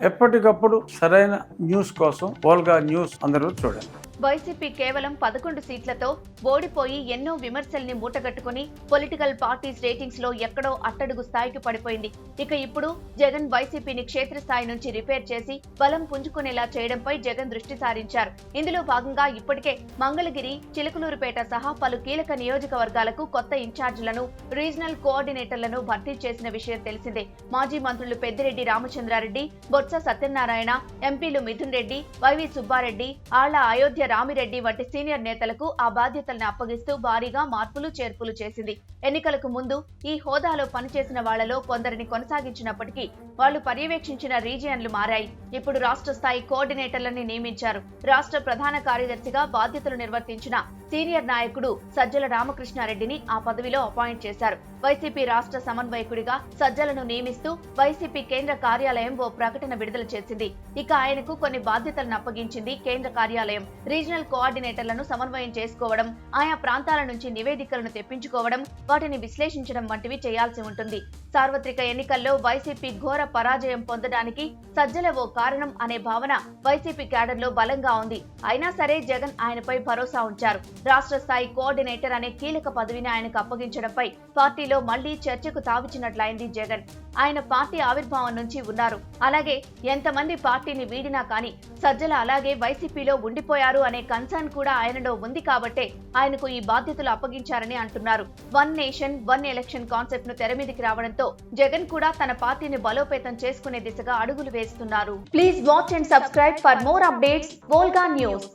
ఎప్పటికప్పుడు సరైన న్యూస్ కోసం ఓల్గా న్యూస్ అందరూ చూడండి. వైసీపీ కేవలం పదకొండు సీట్లతో ఓడిపోయి ఎన్నో విమర్శల్ని మూటగట్టుకుని పొలిటికల్ పార్టీస్ రేటింగ్స్లో ఎక్కడో అట్టడుగు స్థాయికి పడిపోయింది. ఇక ఇప్పుడు జగన్ వైసీపీని క్షేత్రస్థాయి నుంచి రిపేర్ చేసి బలం పుంజుకునేలా చేయడంపై జగన్ దృష్టి సారించారు. ఇందులో భాగంగా ఇప్పటికే మంగళగిరి చిలకలూరుపేట సహా పలు కీలక నియోజకవర్గాలకు కొత్త ఇన్ఛార్జీలను రీజనల్ కోఆర్డినేటర్లను భర్తీ చేసిన విషయం తెలిసిందే. మాజీ మంత్రులు పెద్దిరెడ్డి రామచంద్రారెడ్డి బొత్స సత్యనారాయణ ఎంపీలు మిథున్ రెడ్డి వైవి సుబ్బారెడ్డి ఆళ్ళ అయోధ్య రామిరెడ్డి వంటి సీనియర్ నేతలకు ఆ బాధ్యతలను అప్పగిస్తూ భారీగా మార్పులు చేర్పులు చేసింది. ఎన్నికలకు ముందు ఈ హోదాలో పనిచేసిన వాళ్ళలో కొందరిని కొనసాగించినప్పటికీ వాళ్ళు పర్యవేక్షించిన రీజియన్లు మారాయి. ఇప్పుడు రాష్ట్ర స్థాయి కోఆర్డినేటర్లని నియమించారు. రాష్ట్ర ప్రధాన కార్యదర్శిగా బాధ్యతలు నిర్వర్తించిన సీనియర్ నాయకుడు సజ్జల రామకృష్ణారెడ్డిని ఆ పదవిలో అపాయింట్ చేశారు. వైసీపీ రాష్ట్ర సమన్వయకుడిగా సజ్జలను నియమిస్తూ వైసీపీ కేంద్ర కార్యాలయం ఓ ప్రకటన విడుదల చేసింది. ఇక ఆయనకు కొన్ని బాధ్యతలను అప్పగించింది కేంద్ర కార్యాలయం. రీజనల్ కోఆర్డినేటర్లను సమన్వయం చేసుకోవడం ఆయా ప్రాంతాల నుంచి నివేదికలను తెప్పించుకోవడం వాటిని విశ్లేషించడం వంటివి చేయాల్సి ఉంటుంది. సార్వత్రిక ఎన్నికల్లో వైసీపీ ఘోర పరాజయం పొందడానికి సజ్జల ఓ కారణం అనే భావన వైసీపీ క్యాడర్లో బలంగా ఉంది. అయినా సరే జగన్ ఆయనపై భరోసా ఉంచారు. రాష్ట్ర స్థాయి కోఆర్డినేటర్ అనే కీలక పదవిని ఆయనకు అప్పగించడంపై పార్టీలో మళ్ళీ చర్చకు తావిచ్చినట్లయింది జగన్. ఆయన పార్టీ ఆవిర్భావం నుంచి ఉన్నారు. అలాగే ఎంతమంది పార్టీని వీడినా కానీ సజ్జల అలాగే వైసీపీలో ఉండిపోయారు అనే కన్సర్న్ కూడా ఆయనలో ఉంది కాబట్టే ఆయనకు ఈ బాధ్యతలు అప్పగించారని అంటున్నారు. వన్ నేషన్ వన్ ఎలక్షన్ కాన్సెప్ట్ను తెరమీదికి రావడంతో జగన్ కూడా తన పార్టీని బలోపేతం చేసుకునే దిశగా అడుగులు వేస్తున్నారు. Please watch and subscribe for more updates Volga news